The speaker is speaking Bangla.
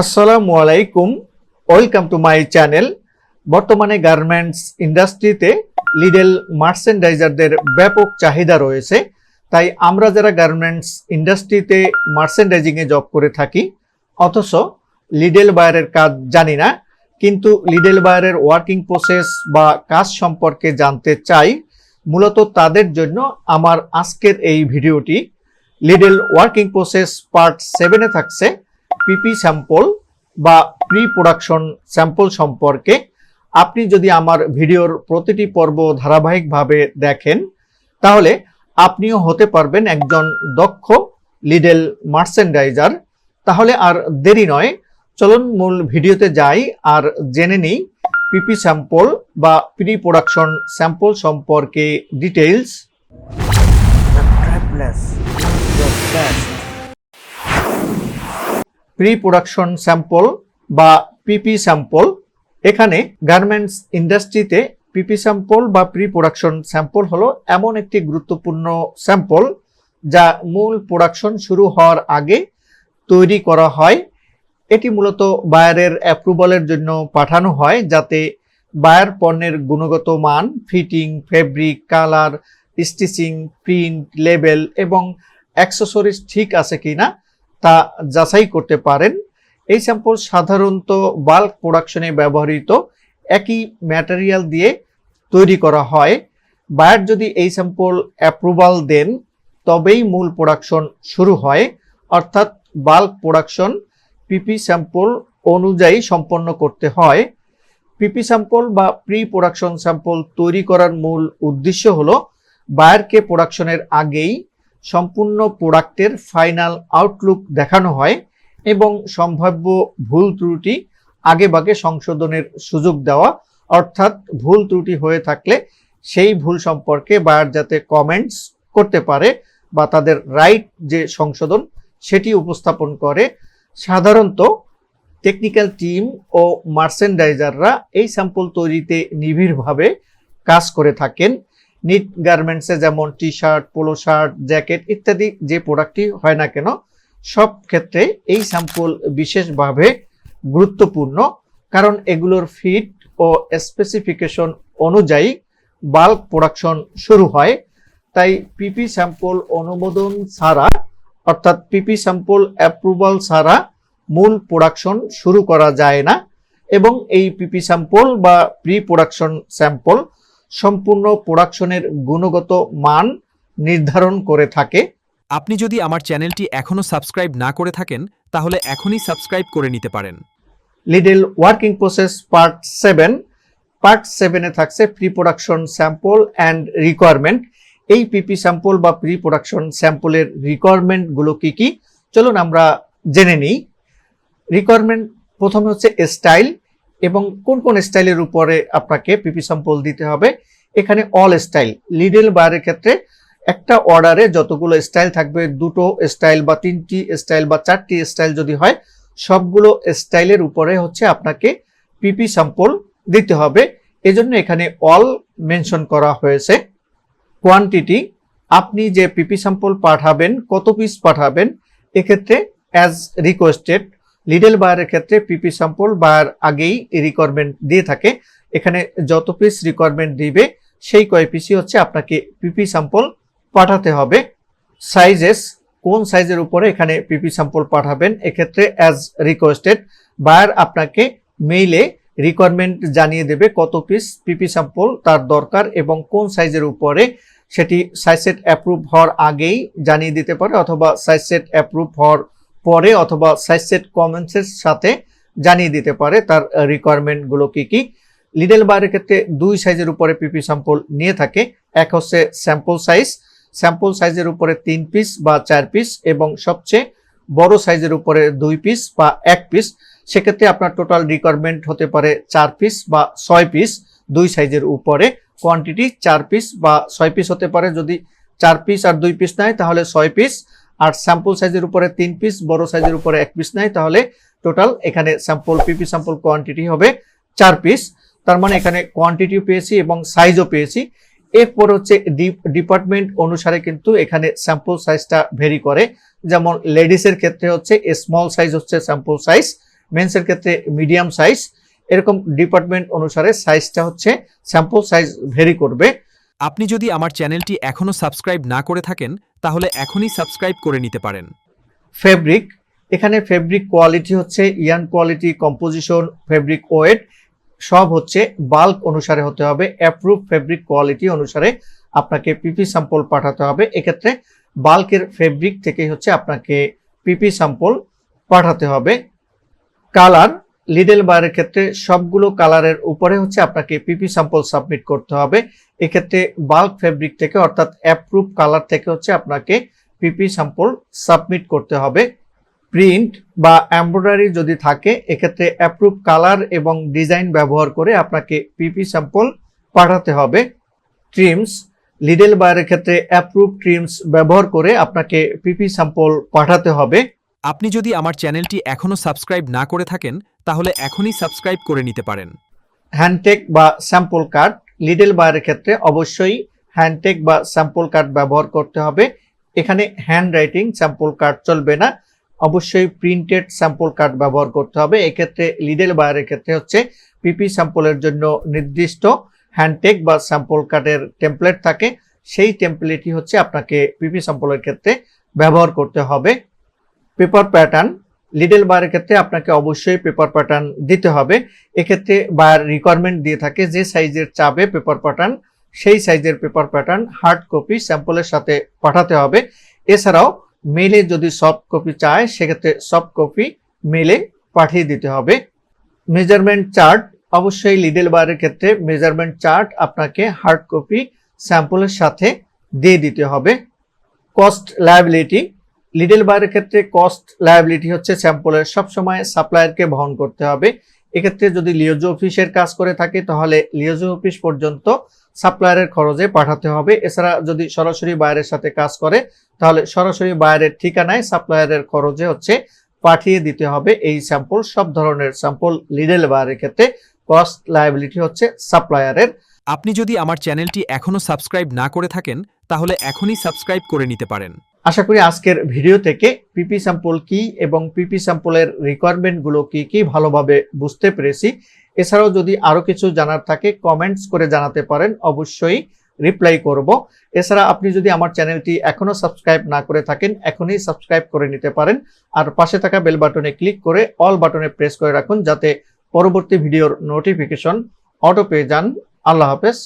আসসালামু আলাইকুম। ওয়েলকাম টু মাই চ্যানেল বর্তমানে গার্মেন্টস ইন্ডাস্ট্রিতে লিডেল মার্চেন্ডাইজারদের ব্যাপক চাহিদা রয়েছে। তাই আমরা যারা গার্মেন্টস ইন্ডাস্ট্রিতে মার্চেন্ডাইজিংয়ে জব করে থাকি, অথচ লিডেল বায়ারের কাজ জানি না, কিন্তু লিডেল বায়ারের ওয়ার্কিং প্রসেস বা কাজ সম্পর্কে জানতে চাই, মূলত তাদের জন্য আমার আজকের এই ভিডিওটি। লিডেল ওয়ার্কিং প্রসেস পার্ট সেভেনে থাকছে। পিপি স্যাম্পল বা প্রি প্রোডাকশন স্যাম্পল সম্পর্কে আপনি যদি আমার ভিডিওর প্রতিটি পর্ব ধারাবাহিকভাবে দেখেন, তাহলে আপনিও হতে পারবেন একজন দক্ষ লিডেল মার্চেন্ডাইজার তাহলে আর দেরি নয়, চলুন মূল ভিডিওতে যাই আর জেনে নিই পিপি স্যাম্পল বা প্রি প্রোডাকশন স্যাম্পল সম্পর্কে details The. Pre production sample বা পিপি স্যাম্পল এখানে গার্মেন্টস ইন্ডাস্ট্রিতে পিপি স্যাম্পল বা প্রি প্রোডাকশন স্যাম্পল হলো এমন একটি গুরুত্বপূর্ণ স্যাম্পল যা মূল প্রোডাকশন শুরু হওয়ার আগে তৈরি করা হয়। এটি মূলত বায়ারের অ্যাপ্রুভালের জন্য পাঠানো হয় যাতে বায়ার পণ্যের গুণগত মান fitting fabric colour stitching print label এবং অ্যাক্সেসরিজ ঠিক আছে কিনা তা যাচাই করতে পারেন। এই স্যাম্পল সাধারণত বাল্ক প্রোডাকশনে ব্যবহৃত। একই ম্যাটেরিয়াল দিয়ে তৈরি করা হয়। বায়ার যদি এই স্যাম্পল অ্যাপ্রুভাল দেন, তবেই মূল প্রোডাকশন শুরু হয়। অর্থাৎ বাল্ক প্রোডাকশন পিপি স্যাম্পল অনুযায়ী সম্পন্ন করতে হয়। পিপি স্যাম্পল বা প্রি প্রোডাকশন স্যাম্পল তৈরি করার মূল উদ্দেশ্য হলো বায়ারকে প্রোডাকশনের আগেই সম্পূর্ণ প্রোডাক্টের ফাইনাল আউটলুক দেখানো হয় এবং সম্ভাব্য ভুল ত্রুটি আগেভাগে সংশোধনের সুযোগ দেওয়া, অর্থাৎ ভুল ত্রুটি হয়ে থাকলে সেই ভুল সম্পর্কে বায়ার যাতে কমেন্টস করতে পারে বা তাদের রাইট যে সংশোধন সেটি উপস্থাপন করে, সাধারণত টেকনিক্যাল টিম ও মার্চেন্ডাইজাররা এই স্যাম্পল তৈরিতে নিবিড়ভাবে কাজ করে থাকেন। নিট গার্মেন্টসে যেমন T shirt polo shirt jacket ইত্যাদি যে প্রোডাক্টটি হয় না কেন, সব ক্ষেত্রে এই স্যাম্পল বিশেষভাবে গুরুত্বপূর্ণ। কারণ এগুলোর ফিট ও স্পেসিফিকেশন অনুযায়ী বাল্ক প্রোডাকশন শুরু হয়। তাই পিপি স্যাম্পল অনুমোদন ছাড়া, অর্থাৎ পিপি স্যাম্পল অ্যাপ্রুভাল ছাড়া মূল প্রোডাকশন শুরু করা যায় না। এবং এই পিপি স্যাম্পল বা প্রি প্রোডাকশন স্যাম্পল সম্পূর্ণ প্রোডাকশনের গুণগত মান নির্ধারণ করে থাকে। আপনি যদি আমার চ্যানেলটি এখনও সাবস্ক্রাইব না করে থাকেন তাহলে এখনই সাবস্ক্রাইব করে নিতে পারেন। Lidl working process part seven part সেভেনে থাকছে pre production sample and requirement এই পিপি স্যাম্পল বা প্রি প্রোডাকশন স্যাম্পলের রিকোয়ারমেন্টগুলো কি কি? চলুন আমরা জেনে নিই। রিকোয়ারমেন্ট প্রথমে হচ্ছে স্টাইল এবং কোন কোন স্টাইলের উপরে আপনাকে পিপি স্যাম্পল দিতে হবে, এখানে অল স্টাইল লিডেল বারের ক্ষেত্রে একটা অর্ডারে যতগুলো স্টাইল থাকবে, দুটো স্টাইল বা তিনটি স্টাইল বা চারটি স্টাইল যদি হয়, সবগুলো স্টাইলের উপরে হচ্ছে আপনাকে পিপি স্যাম্পল দিতে হবে। এজন্য এখানে অল মেনশন করা হয়েছে। কোয়ান্টিটি আপনি যে পিপি স্যাম্পল পাঠাবেন, কত পিস পাঠাবেন, এক্ষেত্রে অ্যাজ রিকোয়েস্টেড লিডেল বায়ারের ক্ষেত্রে পিপি স্যাম্পল বায়ার আগেই রিকোয়ারমেন্ট দিয়ে থাকে। এখানে যত পিস রিকোয়ারমেন্ট দিবে, সেই কয় পিসই হচ্ছে আপনাকে পিপি স্যাম্পল পাঠাতে হবে। সাইজেস কোন সাইজের উপরে এখানে পিপি স্যাম্পল পাঠাবেন, এক্ষেত্রে অ্যাজ রিকোয়েস্টেড বায়ার আপনাকে মেইলে রিকোয়ারমেন্ট জানিয়ে দেবে কত পিস পিপি স্যাম্পল তার দরকার এবং কোন সাইজের উপরে সেটি সাইজ সেট অ্যাপ্রুভ হওয়ার আগেই জানিয়ে দিতে পারে অথবা সাইজ সেট অ্যাপ্রুভ হওয়ার পরে অথবা সাইজ সেট কমেন্টসের সাথে জানিয়ে দিতে পারে তার রিকোয়ারমেন্টগুলো কি কি। লিডেল বারের ক্ষেত্রে দুই সাইজের উপরে পিপি স্যাম্পল নিয়ে থাকে। এক হচ্ছে স্যাম্পল সাইজ স্যাম্পল সাইজের উপরে তিন পিস বা চার পিস এবং সবচেয়ে বড় সাইজের উপরে দুই পিস বা এক পিস সেক্ষেত্রে আপনার টোটাল রিকোয়ারমেন্ট হতে পারে চার পিস বা ছয় পিস দুই সাইজের উপরে কোয়ান্টিটি চার পিস বা ছয় পিস হতে পারে। যদি চার পিস আর দুই পিস নেয় তাহলে ছয় পিস আর স্যাম্পল সাইজের উপরে তিন পিস বড় সাইজের উপরে এক পিস নেয় তাহলে টোটাল এখানে স্যাম্পল পিপি স্যাম্পল কোয়ান্টিটি হবে চার পিস তার মানে এখানে কোয়ান্টিটিও পেয়েছি এবং সাইজও পেয়েছি। এরপর হচ্ছে ডিপার্টমেন্ট অনুসারে কিন্তু এখানে স্যাম্পল সাইজটা ভেরি করে। যেমন লেডিসের ক্ষেত্রে হচ্ছে স্মল সাইজ হচ্ছে স্যাম্পল সাইজ মেন্সের ক্ষেত্রে মিডিয়াম সাইজ এরকম ডিপার্টমেন্ট অনুসারে সাইজটা হচ্ছে স্যাম্পল সাইজ ভেরি করবে। আপনি যদি আমার চ্যানেলটি এখনও সাবস্ক্রাইব না করে থাকেন, তাহলে এখনই সাবস্ক্রাইব করে নিতে পারেন। ফেব্রিক, এখানে ফেব্রিক কোয়ালিটি হচ্ছে, yarn quality, composition, fabric weight, সব হচ্ছে বাল্ক অনুসারে হতে হবে, অ্যাপ্রুভ ফেব্রিক কোয়ালিটি অনুসারে আপনাকে পিপি স্যাম্পল পাঠাতে হবে। এক্ষেত্রে বাল্কের ফেব্রিক থেকেই হচ্ছে আপনাকে পিপি স্যাম্পল পাঠাতে হবে। কালার লিডেল বারের ক্ষেত্রে সবগুলো কালারের উপরে হচ্ছে আপনাকে পিপি স্যাম্পল সাবমিট করতে হবে। এক্ষেত্রে বাল্ক ফেব্রিক থেকে অর্থাৎ অ্যাপ্রুভ কালার থেকে হচ্ছে আপনাকে পিপি স্যাম্পল সাবমিট করতে হবে। প্রিন্ট বা এমব্রয়ডারি যদি থাকে, এক্ষেত্রে অ্যাপ্রুভ কালার এবং ডিজাইন ব্যবহার করে আপনাকে পিপি স্যাম্পল পাঠাতে হবে। ট্রিমস লিডেল বায়ারের ক্ষেত্রে অ্যাপ্রুভ ট্রিমস ব্যবহার করে আপনাকে পিপি স্যাম্পল পাঠাতে হবে। আপনি যদি আমার চ্যানেলটি এখনও সাবস্ক্রাইব না করে থাকেন, তাহলে এখনই সাবস্ক্রাইব করে নিতে পারেন। হ্যান্ডটেক বা স্যাম্পল কার্ড লিডেল বায়ারের ক্ষেত্রে অবশ্যই হ্যান্ডটেক বা স্যাম্পল কার্ড ব্যবহার করতে হবে। এখানে হ্যান্ড রাইটিং স্যাম্পল কার্ড চলবে না। অবশ্যই প্রিন্টেড স্যাম্পল কার্ড ব্যবহার করতে হবে। এক্ষেত্রে লিডেল বায়ারের ক্ষেত্রে হচ্ছে পিপি স্যাম্পলের জন্য নির্দিষ্ট হ্যান্ডটেক বা স্যাম্পল কার্ডের টেমপ্লেট থাকে। সেই টেমপ্লেটই হচ্ছে আপনাকে পিপি স্যাম্পলের ক্ষেত্রে ব্যবহার করতে হবে। পেপার প্যাটার্ন লিডেল বায়ারের ক্ষেত্রে আপনাকে অবশ্যই পেপার প্যাটার্ন দিতে হবে। এক্ষেত্রে বায়ার রিকোয়ারমেন্ট দিয়ে থাকে যে সাইজের চাবে পেপার প্যাটার্ন সেই সাইজের পেপার প্যাটার্ন হার্ড কপি স্যাম্পলের সাথে পাঠাতে হবে। এছাড়াও মেলে যদি সফট কপি চায়, সেক্ষেত্রে সফট কপি মেলে পাঠিয়ে দিতে হবে। মেজারমেন্ট চার্ট অবশ্যই লিডেল বারের ক্ষেত্রে মেজারমেন্ট চার্ট আপনাকে হার্ড কপি স্যাম্পলের সাথে দিয়ে দিতে হবে। কস্ট লায়াবিলিটি লিডেল বারের ক্ষেত্রে কস্ট লায়াবিলিটি হচ্ছে স্যাম্পলের সবসময় সাপ্লায়ারকে বহন করতে হবে। এক্ষেত্রে যদি লিওজো অফিসের কাজ করে থাকে, তাহলে লিওজো অফিস পর্যন্ত সাপ্লায়ারের খরচে পাঠাতে হবে। এছাড়া যদি সরাসরি বায়ারের সাথে কাজ করে, তাহলে সরাসরি বায়ারের ঠিকানায় সাপ্লায়ারের খরচে হচ্ছে পাঠিয়ে দিতে হবে। এই স্যাম্পল সব ধরনের স্যাম্পল লিডেল বায়ারের ক্ষেত্রে কস্ট লায়াবিলিটি হচ্ছে সাপ্লায়ারের আপনি যদি আমার চ্যানেলটি এখনও সাবস্ক্রাইব না করে থাকেন, তাহলে এখনই সাবস্ক্রাইব করে নিতে পারেন। আশা করি আজকের ভিডিও থেকে পিপি স্যাম্পল কি এবং পিপি স্যাম্পলের রিকোয়ারমেন্টগুলো কি কি ভালোভাবে বুঝতে পেরেছি। এছাড়াও যদি আরও কিছু জানার থাকে কমেন্টস করে জানাতে পারেন, অবশ্যই রিপ্লাই করব। এছাড়া আপনি যদি আমার চ্যানেলটি এখনও সাবস্ক্রাইব না করে থাকেন, এখনই সাবস্ক্রাইব করে নিতে পারেন। আর পাশে থাকা বেল বাটনে ক্লিক করে অল বাটনে প্রেস করে রাখুন, যাতে পরবর্তী ভিডিওর নোটিফিকেশন অটো পেয়ে যান। আল্লাহ হাফেজ।